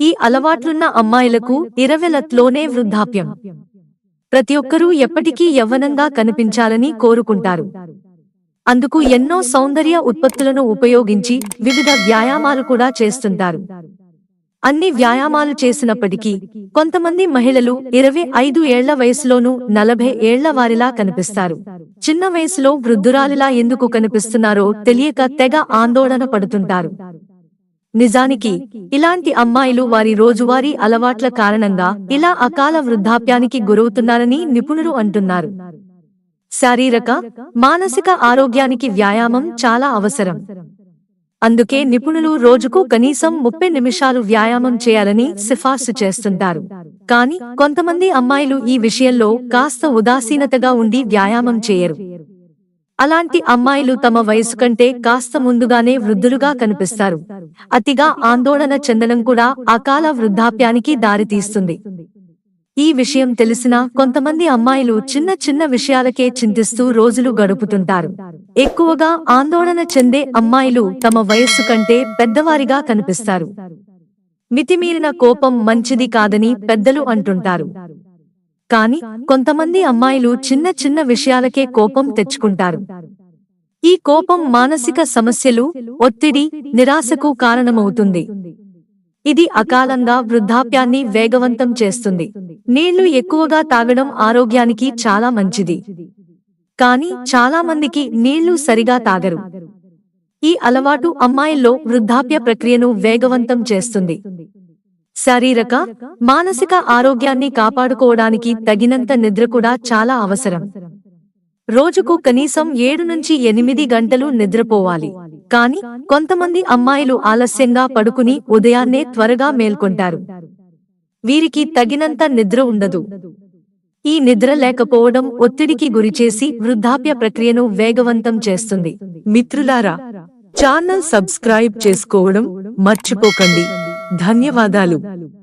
ఈ అలవాట్లున్న అమ్మాయిలకు ఇరవెలత్లోనే వృద్ధాప్యం. ప్రతి ఒక్కరూ ఎప్పటికీ యవ్వనంగా కనిపించాలని కోరుకుంటారు. అందుకు ఎన్నో సౌందర్య ఉత్పత్తులను ఉపయోగించి వివిధ వ్యాయామాలు కూడా చేస్తుంటారు. అన్ని వ్యాయామాలు చేసినప్పటికీ కొంతమంది మహిళలు ఇరవై ఐదు ఏళ్ళ వయసులోనూ నలభై ఏళ్ళ వారిలా కనిపిస్తారు. చిన్న వయసులో వృద్ధురాలిలా ఎందుకు కనిపిస్తున్నారో తెలియక తెగ ఆందోళన పడుతుంటారు. నిజానికి ఇలాంటి అమ్మాయిలు వారి రోజువారీ అలవాట్ల కారణంగా ఇలా అకాల వృద్ధాప్యానికి గురవుతున్నారని నిపుణులు అంటున్నారు. శారీరక మానసిక ఆరోగ్యానికి వ్యాయామం చాలా అవసరం. అందుకే నిపుణులు రోజుకు కనీసం ముప్పై నిమిషాలు వ్యాయామం చేయాలని సిఫార్సు చేస్తుంటారు. కానీ కొంతమంది అమ్మాయిలు ఈ విషయంలో కాస్త ఉదాసీనతగా ఉండి వ్యాయామం చేయరు. అలాంటి అమ్మాయిలు తమ వయసు కంటే కాస్త ముందుగానే వృద్ధులుగా కనిపిస్తారు. అతిగా ఆందోళన చెందడం కూడా అకాల వృద్ధాప్యానికి దారితీస్తుంది. ఈ విషయం తెలిసిన కొంతమంది అమ్మాయిలు చిన్న చిన్న విషయాలకే చింతిస్తూ రోజులు గడుపుతుంటారు. ఎక్కువగా ఆందోళన చెందే అమ్మాయిలు తమ వయస్సు కంటే పెద్దవారిగా కనిపిస్తారు. మితిమీరిన కోపం మంచిది కాదని పెద్దలు అంటుంటారు. కాని కొంతమంది అమ్మాయిలు చిన్న చిన్న విషయాలకే కోపం తెచ్చుకుంటారు. ఈ కోపం మానసిక సమస్యలు ఒత్తిడి నిరాశకు కారణమవుతుంది. ఇది అకాలంగా వృద్ధాప్యాన్ని వేగవంతం చేస్తుంది. నీళ్ళు ఎక్కువగా తాగడం ఆరోగ్యానికి చాలా మంచిది. కానీ చాలా మందికి నీళ్ళు సరిగా తాగరు. ఈ అలవాటు అమ్మాయిల్లో వృద్ధాప్య ప్రక్రియను వేగవంతం చేస్తుంది. శారీరక మానసిక ఆరోగ్యాన్ని కాపాడుకోవడానికి తగినంత నిద్ర కూడా చాలా అవసరం. రోజుకు కనీసం ఏడు నుంచి ఎనిమిది గంటలు నిద్రపోవాలి. కాని కొంతమంది అమ్మాయిలు ఆలస్యంగా పడుకుని ఉదయాన్నే త్వరగా మేల్కొంటారు. వీరికి తగినంత నిద్ర ఉండదు. ఈ నిద్ర లేకపోవడం ఒత్తిడికి గురిచేసి వృద్ధాప్య ప్రక్రియను వేగవంతం చేస్తుంది. మిత్రులారా ఛానల్ సబ్స్క్రైబ్ చేసుకోవడం మర్చిపోకండి. ధన్యవాదాలు.